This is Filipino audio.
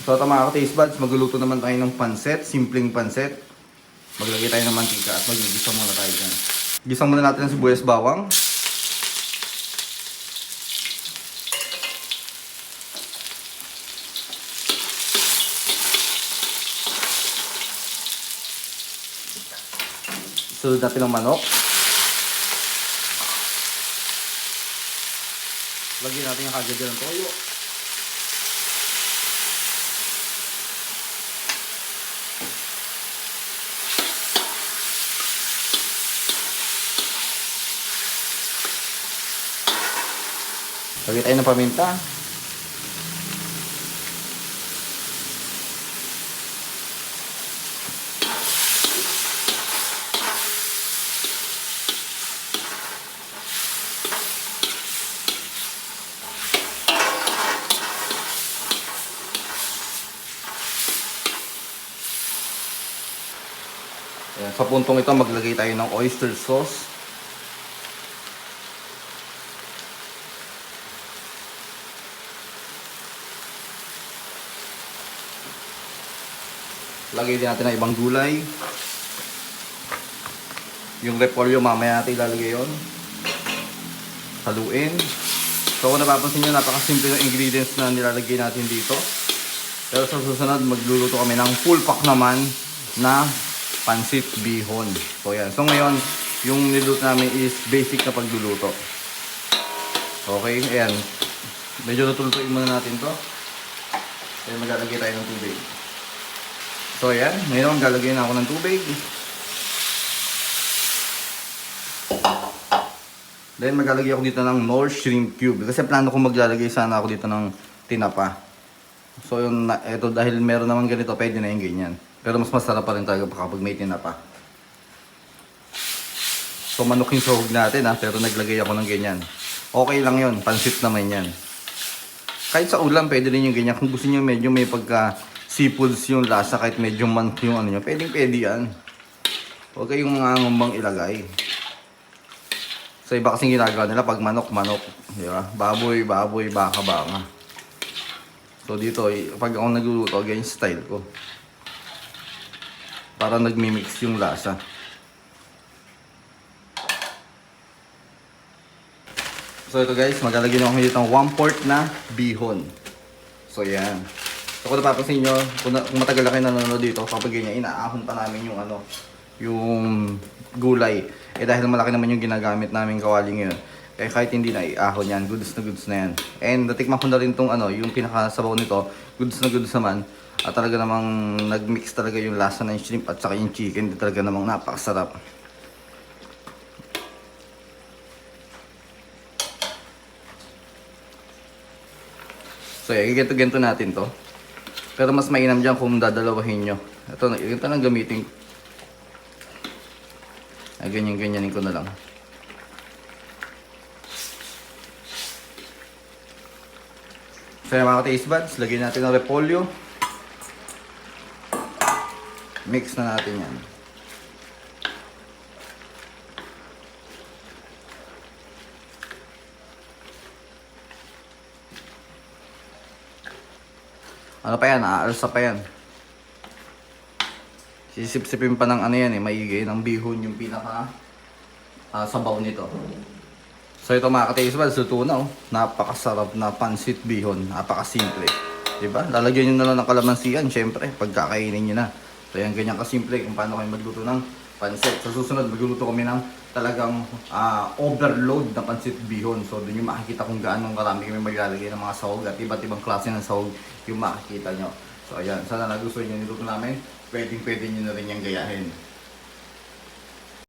So ito mga ka-taste buds, magluluto naman tayo ng panset, simpleng panset. Maglagay tayo ng mantika at magigisa muna tayo dyan. Gisang muna natin ang sibuyas bawang. Sunod natin ang manok. Lagyan natin yung kagad ng toyo. Lagyan tayo ng paminta. Sa puntong ito, maglagay tayo ng oyster sauce. Lagay din natin ng ibang gulay. Yung repolyo, mamaya natin ilalagay yun. Haluin. So kung napapansin nyo, napakasimple ng ingredients na nilalagay natin dito. Pero sa susunod, magluluto kami ng full pack naman na pansit bihon. So yan. So ngayon, yung niluto namin is basic na pagluluto. Okay, ayan. Medyo natulutuin muna natin to. Then maglalagay tayo ng tubig. So ayan, ngayon galagay ako ng tubig. Then maglalagay ako dito ng North Shrimp Cube. Kasi plano ko maglalagay sana ako dito ng tinapa. So yun, eto dahil meron naman ganito, pwede na yung ganyan. Pero mas masarap pa rin talaga kapag may tinapa. So manok yung sahog natin ha, pero naglagay ako ng ganyan. Okay lang yun, pansit naman yan. Kahit sa ulam, pwede rin yung ganyan. Kung gusto niyo medyo may pagka seafoods yung lasa, kahit medyo man yung ano nyo, pwedeng pwede yan. Huwag kayong nangangumbang ilagay. Sa iba kasing ginagawa nila, pag manok, manok. Di ba? Baboy, baboy, baka, baka. So dito, eh, pag ako nagluluto, ganyan style ko. Para nagmimix yung lasa. So ito guys, maglalagay ako dito ng 1 quart na bihon. So yan. So kung napapansin nyo, kung, matagal na kayo nanonood dito, kapag ganyan, inaahon pa namin yung ano, yung gulay. Eh dahil malaki naman yung ginagamit namin kawali ngayon. Kaya kahit hindi na iahon yan, goods na goods na yan. And natikman ko na rin tong ano, yung pinakasabaw nito, goods na goods naman. At talaga namang nag-mix talaga yung lasa ng shrimp at saka yung chicken. Talaga namang napakasarap. So, yeah, ganito-ganito natin to. Pero mas mainam dyan kung dadalawahin nyo. Ito, ito lang gamitin. Ay, ganyan-ganyanin ko na lang. So, yung mga taste buds, lagyan natin ng repolyo. Mix na natin yan. Ano pa yan? Aalsa pa yan. Sisip-sipin pa ng ano yan eh, maigay ng bihon yung pinaka ah, sabaw nito. So ito mga ka-taste buds, luto na oh. Napakasarap na pansit bihon. Napakasimple. Diba? Lalagyan nyo na lang ng kalamansian, syempre, pagkakainin nyo na. So yan, ganyan kasimple kung paano kayo magluto ng pansit. Sa susunod, magluluto kami ng talagang ah, overload na pansit bihon. So doon yung makikita kung gaano karami kami maglalagay ng mga sahog at iba't ibang klase ng sahog yung makikita nyo. So ayan, sana nagustuhan nyo niluto namin. Pwedeng pwede nyo na rin yung gayahin.